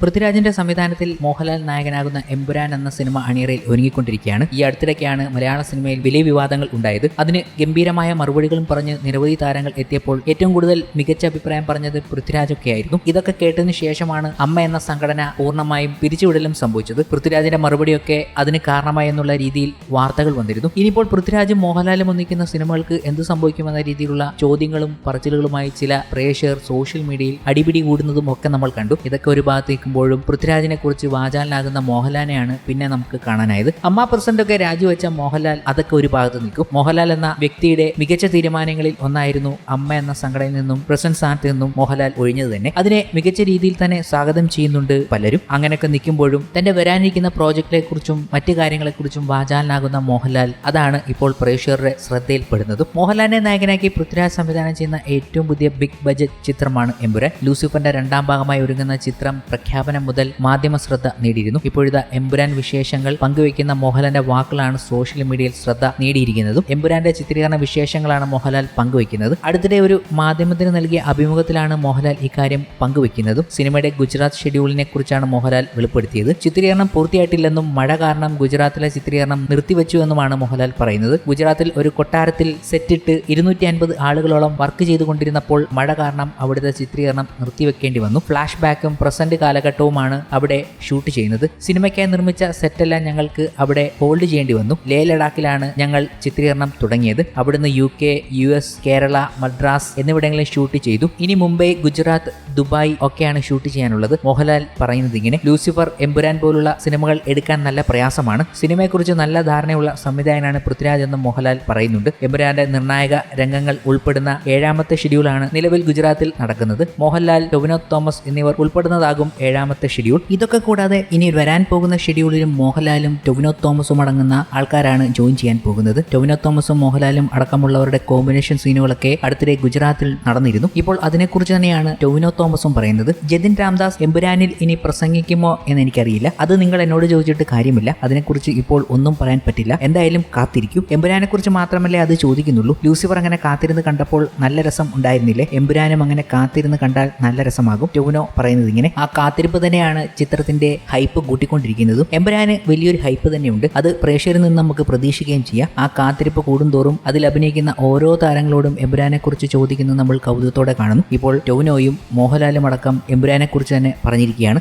പൃഥ്വിരാജിന്റെ സംവിധാനത്തിൽ മോഹൻലാൽ നായകനാകുന്ന എമ്പുരാൻ എന്ന സിനിമ അണിയറയിൽ ഒരുങ്ങിക്കൊണ്ടിരിക്കുകയാണ്. ഈ അടുത്തിടയ്ക്കാണ് മലയാള സിനിമയിൽ വലിയ വിവാദങ്ങൾ ഉണ്ടായത്. അതിന് ഗംഭീരമായ മറുപടികളും പറഞ്ഞ് നിരവധി താരങ്ങൾ എത്തിയപ്പോൾ ഏറ്റവും കൂടുതൽ മികച്ച അഭിപ്രായം പറഞ്ഞത് പൃഥ്വിരാജൊക്കെ ആയിരുന്നു ഇതൊക്കെ കേട്ടതിന് ശേഷമാണ് അമ്മ എന്ന സംഘടന പൂർണമായും പിരിച്ചുവിടലും സംഭവിച്ചത്. പൃഥ്വിരാജിന്റെ മറുപടിയൊക്കെ അതിന് കാരണമായി എന്നുള്ള രീതിയിൽ വാർത്തകൾ വന്നിരുന്നു. ഇനിയിപ്പോൾ പൃഥ്വിരാജും മോഹൻലാലും ഒന്നിക്കുന്ന സിനിമകൾക്ക് എന്ത് സംഭവിക്കുമെന്ന രീതിയിലുള്ള ചോദ്യങ്ങളും പറച്ചിലുകളുമായി ചില പ്രേക്ഷകർ സോഷ്യൽ മീഡിയയിൽ അടിപിടി കൂടുന്നതും ഒക്കെ നമ്മൾ കണ്ടു. ഇതൊക്കെ ഒരു ഭാഗത്ത് നിൽക്കുമ്പോഴും പൃഥ്വിരാജിനെ കുറിച്ച് വാചാലനാകുന്ന മോഹൻലാലിനെയാണ് പിന്നെ നമുക്ക് കാണാനായത്. അമ്മ പ്രസിഡന്റൊക്കെ രാജിവെച്ച മോഹൻലാൽ അതൊക്കെ ഒരു ഭാഗത്ത് നിൽക്കും. മോഹൻലാൽ എന്ന വ്യക്തിയുടെ മികച്ച തീരുമാനങ്ങളിൽ ഒന്നായിരുന്നു അമ്മ എന്ന സംഘടനയിൽ നിന്നും പ്രസിഡന്റ് സ്ഥാനത്ത് നിന്നും മോഹൻലാൽ ഒഴിഞ്ഞത് തന്നെ. അതിനെ മികച്ച രീതിയിൽ തന്നെ സ്വാഗതം ചെയ്യുന്നുണ്ട് പലരും. അങ്ങനെയൊക്കെ നിൽക്കുമ്പോഴും തന്റെ വരാനിരിക്കുന്ന പ്രോജക്റ്റിനെ കുറിച്ചും മറ്റു കാര്യങ്ങളെക്കുറിച്ചും വാചാലനാകുന്ന മോഹൻലാൽ അതാണ് ഇപ്പോൾ പ്രേക്ഷകരുടെ ശ്രദ്ധയിൽപ്പെടുന്നതും. മോഹൻലാലിനെ നായകനാക്കി പൃഥ്വിരാജ് സംവിധാനം ചെയ്യുന്ന ഏറ്റവും പുതിയ ബിഗ് ബജറ്റ് ചിത്രമാണ് എമ്പുരാൻ. ലൂസിഫറിന്റെ രണ്ടാം ഭാഗമായി ഒരുങ്ങുന്ന ചിത്രം പ്രഖ്യാപനം മുതൽ മാധ്യമ ശ്രദ്ധ നേടിയിരുന്നു. ഇപ്പോഴത്തെ എമ്പുരാൻ വിശേഷങ്ങൾ പങ്കുവയ്ക്കുന്ന മോഹൻലാലിന്റെ വാക്കുകളാണ് സോഷ്യൽ മീഡിയയിൽ ശ്രദ്ധ നേടിയിരിക്കുന്നതും. എമ്പുരാന്റെ ചിത്രീകരണ വിശേഷങ്ങളാണ് മോഹൻലാൽ പങ്കുവയ്ക്കുന്നത്. അടുത്തിടെ ഒരു മാധ്യമത്തിന് നൽകിയ അഭിമുഖത്തിലാണ് മോഹൻലാൽ ഇക്കാര്യം പങ്കുവയ്ക്കുന്നതും. സിനിമയുടെ ഗുജറാത്ത് ഷെഡ്യൂളിനെ കുറിച്ചാണ് മോഹൻലാൽ വെളിപ്പെടുത്തിയത്. ചിത്രീകരണം പൂർത്തിയായിട്ടില്ലെന്നും മഴ കാരണം ഗുജറാത്തിലെ ചിത്രീകരണം നിർത്തിവെച്ചു എന്നുമാണ് മോഹൻലാൽ പറയുന്നത്. ഗുജറാത്തിൽ ഒരു കൊട്ടാരത്തിൽ സെറ്റിട്ട് ഇരുന്നൂറ്റി അൻപത് ആളുകളോളം വർക്ക് ചെയ്തുകൊണ്ടിരുന്നപ്പോൾ മഴ കാരണം അവിടുത്തെ ചിത്രീകരണം നിർത്തിവെക്കേണ്ടി വന്നു. ഫ്ലാഷ് ബാക്കും പ്രസന്റ് കാലഘട്ടവുമാണ് അവിടെ ഷൂട്ട് ചെയ്യുന്നത്. സിനിമയ്ക്കായി നിർമ്മിച്ച സെറ്റെല്ലാം ഞങ്ങൾക്ക് അവിടെ ഹോൾഡ് ചെയ്യേണ്ടി വന്നു. ലേ ലഡാക്കിലാണ് ഞങ്ങൾ ചിത്രീകരണം തുടങ്ങിയത്. അവിടുന്ന് U K U S Kerala Madras എന്നിവിടങ്ങളിൽ ഷൂട്ട് ചെയ്തു. ഇനി മുംബൈ ഗുജറാത്ത് ദുബായ് ഒക്കെയാണ് ഷൂട്ട് ചെയ്യാനുള്ളത്. മോഹൻലാൽ പറയുന്നത് ഇങ്ങനെ ലൂസിഫർ എമ്പുരാൻ പോലുള്ള സിനിമകൾ എടുക്കാൻ നല്ല പ്രയാസമാണ്. സിനിമയെക്കുറിച്ച് നല്ല ധാരണയുള്ള സംവിധായകനാണ് പൃഥ്വിരാജ് എന്ന് മോഹൻലാൽ പറയുന്നുണ്ട്. എമ്പുരാന്റെ നിർണായക രംഗങ്ങൾ ഉൾപ്പെടുന്ന ഏഴാമത്തെ ഷെഡ്യൂളാണ് നിലവിൽ ഗുജറാത്തിൽ നടക്കുന്നത്. മോഹൻലാൽ ടൊവിനോ തോമസ് എന്നിവർ ഉൾപ്പെടുന്നതാകും ഏഴാമത്തെ ഷെഡ്യൂൾ ഇതൊക്കെ കൂടാതെ ഇനി വരാൻ പോകുന്ന ഷെഡ്യൂളിലും മോഹൻലാലും ടൊവിനോ തോമസും അടങ്ങുന്ന ആൾക്കാരാണ് ജോയിൻ ചെയ്യാൻ പോകുന്നത്. ടൊവിനോ തോമസും മോഹൻലാലും അടക്കമുള്ളവരുടെ കോമ്പിനേഷൻ സീനുകളൊക്കെ അടുത്തിടെ ഗുജറാത്തിൽ നടന്നിരുന്നു. ഇപ്പോൾ അതിനെക്കുറിച്ച് തന്നെയാണ് ടൊവിനോ തോമസും പറയുന്നത്. ജതിൻ രാംദാസ് എമ്പുരാനിൽ ഇനി പ്രസംഗിക്കുമോ എന്ന് എനിക്കറിയില്ല. അത് നിങ്ങൾ എന്നോട് ചോദിച്ചിട്ട് കാര്യമില്ല. അതിനെക്കുറിച്ച് ഇപ്പോൾ ഒന്നും പറയാൻ പറ്റില്ല. എന്തായാലും കാത്തിരിക്കും. എമ്പുരാനെ കുറിച്ച് മാത്രമല്ലേ അത് ചോദിക്കുന്നുള്ളൂ. ലൂസിഫർ അങ്ങനെ കാത്തിരുന്ന് കണ്ടപ്പോൾ നല്ല രസം ഉണ്ടായിരുന്നില്ലേ? എമ്പുരാനും അങ്ങനെ കാത്തിരുന്ന് കണ്ടാൽ നല്ല രസമാകും. ടൊവിനോ പറയുന്നത് ഇങ്ങനെ ആ കാത്തിരിപ്പ് തന്നെയാണ് ചിത്രത്തിന്റെ ഹൈപ്പ് കൂട്ടിക്കൊണ്ടിരിക്കുന്നതും. എമ്പരാന് വലിയൊരു ഹൈപ്പ് തന്നെയുണ്ട്. അത് പ്രേക്ഷകരിൽ നിന്ന് നമുക്ക് പ്രതീക്ഷിക്കുകയും ചെയ്യാം. ആ കാത്തിരിപ്പ് കൂടുന്തോറും അതിൽ അഭിനയിക്കുന്ന ഓരോ താരങ്ങളോടും എമ്പുരാനെ കുറിച്ച് ചോദിക്കുന്നത് നമ്മൾ കൗതുകത്തോടെ കാണുന്നു. ഇപ്പോൾ ടോനോയും മോഹൻലാലും അടക്കം എമ്പുരാനെ കുറിച്ച് തന്നെ പറഞ്ഞിരിക്കുകയാണ്.